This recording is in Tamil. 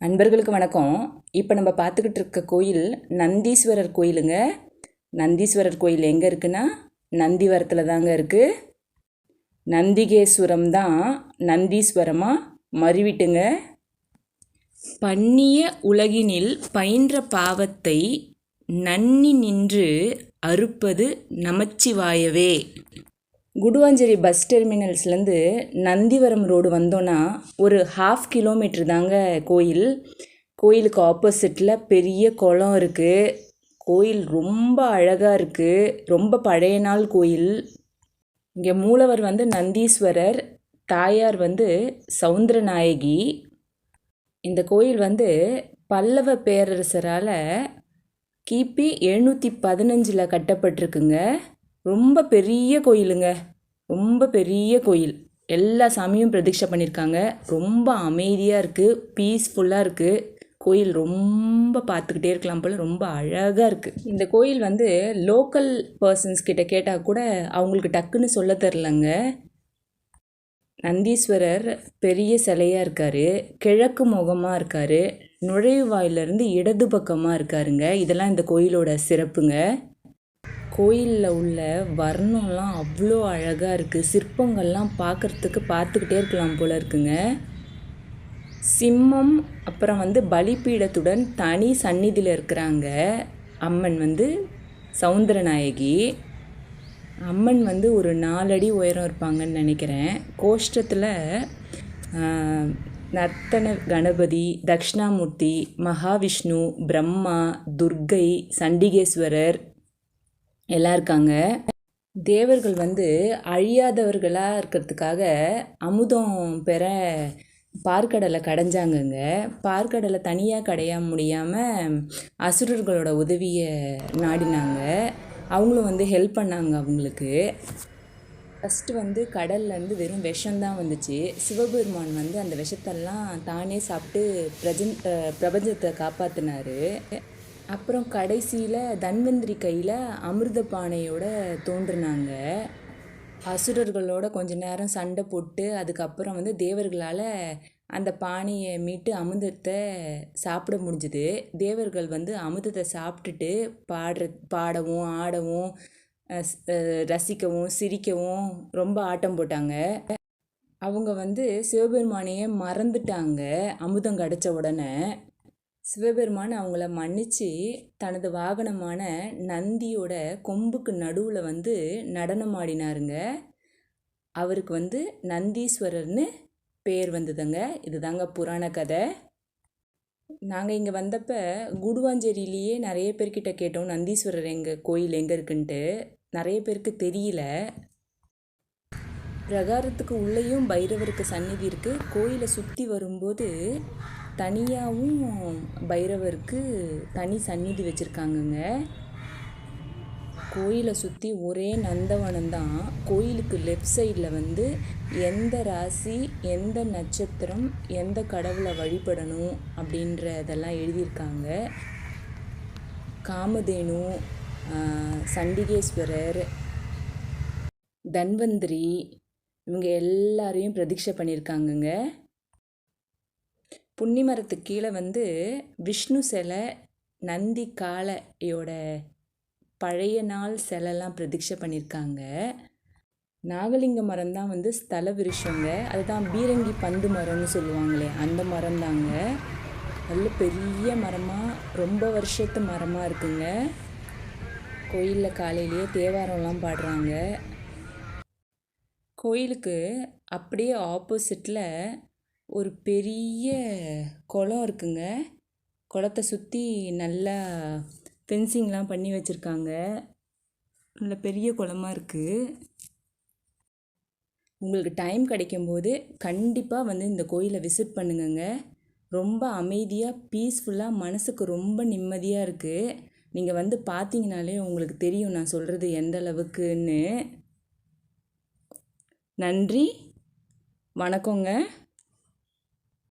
நண்பர்களுக்கு வணக்கம். இப்போ நம்ம பார்த்துக்கிட்டு இருக்க கோயில் நந்தீஸ்வரர் கோயிலுங்க. நந்தீஸ்வரர் கோயில் எங்கே இருக்குன்னா நந்திவரத்தில் தாங்க இருக்குது நந்திகேஸ்வரம் தான் நந்தீஸ்வரமாக மறிவிட்டுங்க. பண்ணிய உலகினில் பயின்ற பாவத்தை நன்னி நின்று அறுப்பது நமச்சிவாயவே. குடுவாஞ்சேரி பஸ் டெர்மினல்ஸ்லேருந்து நந்திவரம் ரோடு வந்தோன்னா ஒரு ஹாஃப் கிலோமீட்ரு தாங்க கோயில். கோயிலுக்கு ஆப்போசிட்டில் பெரிய குளம் இருக்குது கோயில் ரொம்ப அழகாக இருக்குது ரொம்ப பழைய நாள் கோயில். இங்கே மூலவர் வந்து நந்தீஸ்வரர் தாயார் வந்து சவுந்தரநாயகி. இந்த கோயில் வந்து பல்லவ பேரரசரால் கிபி எழுநூற்றி பதினஞ்சில் கட்டப்பட்டிருக்குங்க. ரொம்ப பெரிய கோயிலுங்க. ரொம்ப பெரிய கோயில். எல்லா சாமியும் பிரதிஷ்டை பண்ணியிருக்காங்க ரொம்ப அமைதியாக இருக்குது பீஸ்ஃபுல்லாக இருக்குது கோயில் ரொம்ப பார்த்துக்கிட்டே இருக்கலாம் போல் ரொம்ப அழகாக இருக்குது இந்த கோயில் வந்து லோக்கல் பர்சன்ஸ் கிட்ட கேட்டால் கூட அவங்களுக்கு டக்குன்னு சொல்ல தெரிலங்க நந்தீஸ்வரர் பெரிய சிலையாக இருக்கார். கிழக்கு முகமாக இருக்கார். நுழைவாயிலிருந்து இடது பக்கமாக இருக்காருங்க. இதெல்லாம் இந்த கோயிலோட சிறப்புங்க. கோயிலில் உள்ள வர்ணம்லாம் அவ்வளோ அழகாக இருக்குது சிற்பங்கள்லாம் பார்க்குறதுக்கு பார்த்துக்கிட்டே இருக்கலாம் போல் இருக்குங்க. சிம்மம் அப்புறம் வந்து பலிபீடத்துடன் தனி சந்நிதியில் இருக்கிறாங்க அம்மன் வந்து சவுந்தரநாயகி. அம்மன் வந்து ஒரு நாலடி உயரம் இருப்பாங்கன்னு நினைக்கிறேன். கோஷ்டத்தில் நர்த்தன கணபதி தக்ஷணாமூர்த்தி மகாவிஷ்ணு பிரம்மா துர்கை சண்டிகேஸ்வரர் எல்லாம் இருக்காங்க. தேவர்கள் வந்து அழியாதவர்களாக இருக்கிறதுக்காக அமுதம் பெற பார்க்கடலை கடைஞ்சாங்கங்க. பார்க்கடலை தனியாக கடைய முடியாமல் அசுரர்களோட உதவியை நாடினாங்க. அவங்களும் வந்து ஹெல்ப் பண்ணாங்க அவங்களுக்கு. ஃபஸ்ட்டு வந்து கடல்லேருந்து வெறும் விஷம்தான் வந்துச்சு. சிவபெருமான் வந்து அந்த விஷத்தெல்லாம் தானே சாப்பிட்டு பிரஜன் பிரபஞ்சத்தை காப்பாற்றினாரு அப்புறம் கடைசியில் தன்வந்திரி கையில் அமிர்த பானையோட தோன்றுனாங்க. அசுரர்களோட கொஞ்ச நேரம் சண்டை போட்டு அதுக்கப்புறம் வந்து தேவர்களால் அந்த பானையை மீட்டு அமிர்தத்தை சாப்பிட முடிஞ்சுது. தேவர்கள் வந்து அமிர்தத்தை சாப்பிட்டுட்டு பாடுற பாடவும் ஆடவும் ரசிக்கவும் சிரிக்கவும் ரொம்ப ஆட்டம் போட்டாங்க. அவங்க வந்து சிவபெருமானையே மறந்துட்டாங்க அமுதம் கிடச்ச உடனே. சிவபெருமான் அவங்கள மன்னித்து தனது வாகனமான நந்தியோட கொம்புக்கு நடுவில் வந்து நடனம் ஆடினாருங்க. அவருக்கு வந்து நந்தீஸ்வரர்னு பேர் வந்ததுங்க. இதுதாங்க புராண கதை. நாங்கள் இங்கே வந்தப்போ குடுவாஞ்சேரியிலேயே நிறைய பேர்கிட்ட கேட்டோம் நந்தீஸ்வரர் எங்கள் கோயில் எங்கே இருக்குன்ட்டு. நிறைய பேருக்கு தெரியல. பிரகாரத்துக்கு உள்ளேயும் பைரவருக்கு சந்நிதி இருக்குது கோயிலை சுற்றி வரும்போது தனியாகவும் பைரவருக்கு தனி சந்நிதி வச்சுருக்காங்கங்க. கோயிலை சுற்றி ஒரே நந்தவனம் தான் கோயிலுக்கு லெஃப்ட் சைடில் வந்து எந்த ராசி எந்த நட்சத்திரம் எந்த கடவுளை வழிபடணும் அப்படின்றதெல்லாம் எழுதியிருக்காங்க. காமதேனு சண்டிகேஸ்வரர் தன்வந்திரி இவங்க எல்லாரையும் பிரதீட்சை பண்ணியிருக்காங்கங்க. புன்னி மரத்துக்கு கீழே வந்து விஷ்ணு சிலை நந்தி காளையோட பழைய நாள் சிலைலாம் பிரதீட்சை பண்ணியிருக்காங்க. நாகலிங்க மரம் தான் வந்து ஸ்தல விருஷங்க. அதுதான் பீரங்கி பந்து மரம்னு சொல்லுவாங்களே அந்த மரம் தாங்க. நல்ல பெரிய மரமாக ரொம்ப வருஷத்து மரமாக இருக்குங்க. கோயிலில் காலையிலேயே தேவாரம்லாம் பாடுறாங்க. கோயிலுக்கு அப்படியே ஆப்போசிட்டில் ஒரு பெரிய குளம் இருக்குங்க. குளத்த சுற்றி நல்லா ஃபென்சிங்லாம் பண்ணி வச்சுருக்காங்க. நல்ல பெரிய குளமா இருக்குது உங்களுக்கு டைம் கிடைக்கும்போது கண்டிப்பாக வந்து இந்த கோயிலை விசிட் பண்ணுங்கங்க. ரொம்ப அமைதியாக பீஸ்ஃபுல்லாக மனசுக்கு ரொம்ப நிம்மதியாக இருக்குது நீங்கள் வந்து பார்த்தீங்கனாலே உங்களுக்கு தெரியும் நான் சொல்கிறது எந்த அளவுக்குன்னு. நன்றி. வணக்கங்க.